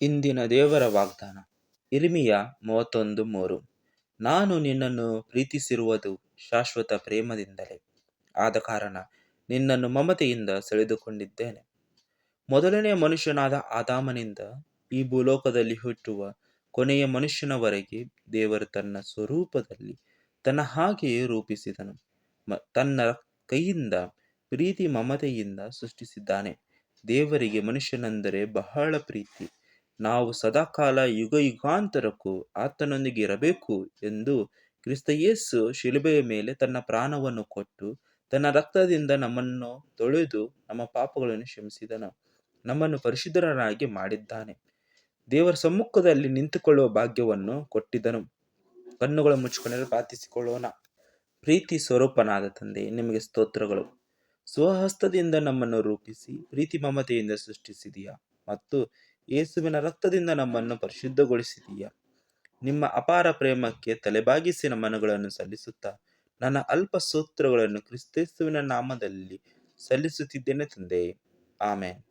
ಇಂದಿನ ದೇವರ ವಾಗ್ದಾನ. ಇರ್ಮಿಯ ಮೂವತ್ತೊಂದು ಮೂರು. ನಾನು ನಿನ್ನನ್ನು ಪ್ರೀತಿಸಿರುವುದು ಶಾಶ್ವತ ಪ್ರೇಮದಿಂದಲೇ. ಆದ ಕಾರಣ ನಿನ್ನನ್ನು ಮಮತೆಯಿಂದ ಸೆಳೆದುಕೊಂಡಿದ್ದೇನೆ. ಮೊದಲನೆಯ ಮನುಷ್ಯನಾದ ಆದಾಮನಿಂದ ಈ ಭೂಲೋಕದಲ್ಲಿ ಹುಟ್ಟುವ ಕೊನೆಯ ಮನುಷ್ಯನವರೆಗೆ ದೇವರು ತನ್ನ ಸ್ವರೂಪದಲ್ಲಿ ತನ್ನ ಹಾಗೆಯೇ ರೂಪಿಸಿದನು. ತನ್ನ ಕೈಯಿಂದ ಪ್ರೀತಿ ಮಮತೆಯಿಂದ ಸೃಷ್ಟಿಸಿದ್ದಾನೆ. ದೇವರಿಗೆ ಮನುಷ್ಯನೆಂದರೆ ಬಹಳ ಪ್ರೀತಿ. ನಾವು ಸದಾಕಾಲ ಯುಗ ಯುಗಾಂತರಕ್ಕೂ ಆತನೊಂದಿಗೆ ಇರಬೇಕು ಎಂದು ಕ್ರಿಸ್ತ ಯೇಸು ಶಿಲುಬೆಯ ಮೇಲೆ ತನ್ನ ಪ್ರಾಣವನ್ನು ಕೊಟ್ಟು ತನ್ನ ರಕ್ತದಿಂದ ನಮ್ಮನ್ನು ತೊಳೆದು ನಮ್ಮ ಪಾಪಗಳನ್ನು ಕ್ಷಮಿಸಿದನು. ನಮ್ಮನ್ನು ಪರಿಶುದ್ಧರನ್ನಾಗಿ ಮಾಡಿದ್ದಾನೆ. ದೇವರ ಸಮ್ಮುಖದಲ್ಲಿ ನಿಂತುಕೊಳ್ಳುವ ಭಾಗ್ಯವನ್ನು ಕೊಟ್ಟಿದ್ದನು ಕಣ್ಣುಗಳನ್ನು ಮುಚ್ಚಿಕೊಂಡರೆ ಪ್ರಾರ್ಥಿಸಿಕೊಳ್ಳೋಣ. ಪ್ರೀತಿ ಸ್ವರೂಪನಾದ ತಂದೆ, ನಿಮಗೆ ಸ್ತೋತ್ರಗಳು. ಸ್ವಹಸ್ತದಿಂದ ನಮ್ಮನ್ನು ರೂಪಿಸಿ, ಪ್ರೀತಿ ಮಮತೆಯಿಂದ ಸೃಷ್ಟಿಸಿದೆಯಾ ಮತ್ತು ಯೇಸುವಿನ ರಕ್ತದಿಂದ ನಮ್ಮನ್ನು ಪರಿಶುದ್ಧಗೊಳಿಸಿದೀಯ. ನಿಮ್ಮ ಅಪಾರ ಪ್ರೇಮಕ್ಕೆ ತಲೆಬಾಗಿಸಿ ನಮನಗಳನ್ನು ಸಲ್ಲಿಸುತ್ತಾ ನನ್ನ ಅಲ್ಪ ಸೂತ್ರಗಳನ್ನು ಕ್ರಿಸ್ತೇಸುವಿನ ನಾಮದಲ್ಲಿ ಸಲ್ಲಿಸುತ್ತಿದ್ದೇನೆ ತಂದೆ. ಆಮೇನ್.